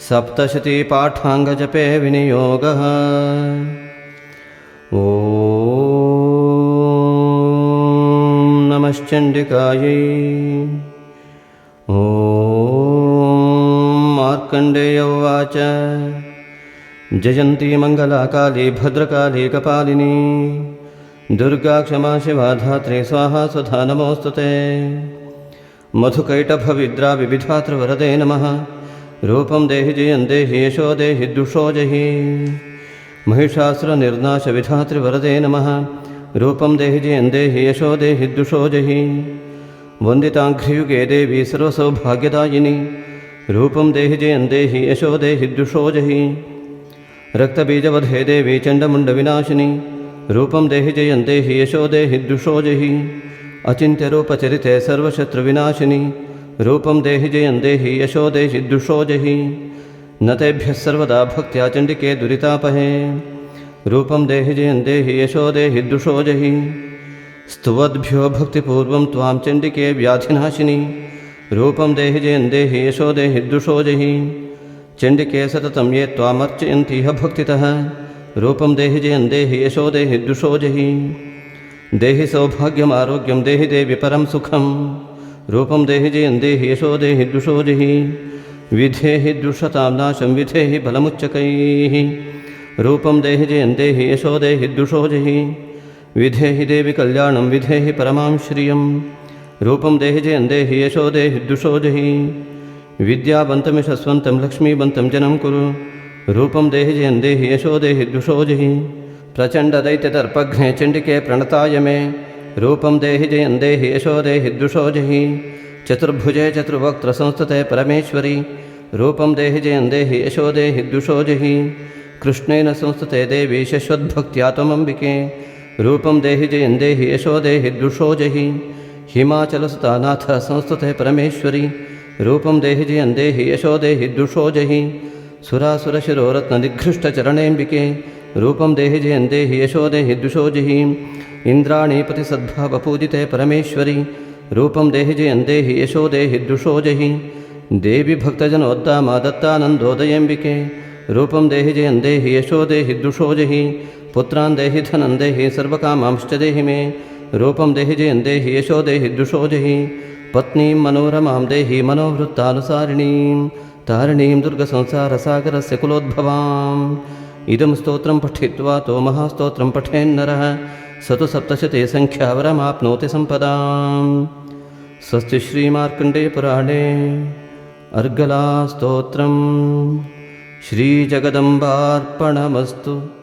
सप्तशतीपाठाङ्गजपे विनियोगः। ॐ नमश्चण्डिकायै। ॐ मार्कण्डेय उवाच। जयन्ती मङ्गलाकाली भद्रकाली कपालिनी। दुर्गा क्षमा शिवा धात्री स्वाहा सुधा नमोऽस्तु ते। मधुकैटभविद्रा विविधात्रवरदे नमः रूपं देहि जयं देहि यशो देहि दुषो जहि। महिषासुरनिर्नाशविधातृवरदे नमः। रूपं देहि जयं देहि यशो देहि दुषो जहि। वन्दिताङ्घ्रियुगे देवी सर्वसौभाग्यदायिनी। रूपं देहि जयं देहि यशो देहि दुषो जहि। रक्तबीजवधे देवी चण्डमुण्डविनाशिनी रूपं देहि जयं देहि यशो देहि दुषो जहि। अचिन्त्यरूपचरिते सर्वशत्रुविनाशिनी रूपं देहि जयं देहि, यशो देहि, दुषो जहि। न तेभ्यः सर्वदा भक्त्या चण्डिके दुरितापहे। रूपं देहि जयं देहि, यशो देहि, दुषो जहि। स्तुवद्भ्यो भक्तिपूर्वं त्वां चण्डिके व्याधिनाशिनी। रूपं देहि जयं देहि, यशो देहि, दुषो जहि। चण्डिके सततं ये त्वामर्चयन्तीह भक्तितः। रूपं देहि जयं देहि, यशो देहि, दुषो जहि। देहि सौभाग्यमारोग्यं देहि देवि परं सुखं रूपं देहि जयं देहि यशो देहि दुषो जहि विधेहि दुषतां नाशं विधेहि बलमुच्चकैः रूपं देहि जयं देहि यशो देहि दुषो जहि विधेहि देवि कल्याणं विधेहि परमां श्रियं। रूपं देहि जयं देहि यशो देहि दुषो जहि विद्यावन्तमिषस्वन्तं लक्ष्मीवन्तं जनं कुरु। रूपं देहि जयं देहि यशो देहि दुषो जहि प्रचण्डदैत्यदर्पघ्ने चण्डिके प्रणताय मे। रूपं देहि जयं देहि यशो देहि दुषो जहि। चतुर्भुजे चतुर्वक्त्रसंस्तते परमेश्वरि। रूपं देहि जयं देहि यशो देहि दुषो जहि। कृष्णेन संस्तते देवी शश्वद्भक्त्या त्वमम्बिके। रूपं देहि जयं देहि यशो देहि दुषो जहि। हिमाचलसुतानाथ संस्तते परमेश्वरि। रूपं देहि जयं देहि यशो देहि दुषो जहि। सुरासुरशिरोरत्ननिघृष्टचरणेऽम्बिके रूपं देहि जयं देहि यशो देहि दुषो जहि इन्द्राणीपतिसद्भावपूजिते परमेश्वरि रूपं देहि जयं देहि यशो देहि दुषो जहि देवि भक्तजनोद्दामा दत्तानन्दोदयम्बिके रूपं देहि जयं देहि यशो देहि दुषो जहि पुत्रान् देहि धनं देहि सर्वकामांश्च देहि मे रूपं देहि जयं देहि यशो देहि दुषो जहि पत्नीं मनोरमां देहि मनोवृत्तानुसारिणीं तारिणीं दुर्गसंसारसागरस्य कुलोद्भवाम् इदं स्तोत्रं पठित्वा तो महास्तोत्रं पठेन्नरः। स तु सप्तशते सङ्ख्यावरमाप्नोति सम्पदाम्। स्वस्ति श्रीमार्कण्डेयपुराणे अर्गलास्तोत्रम्। श्रीजगदम्बार्पणमस्तु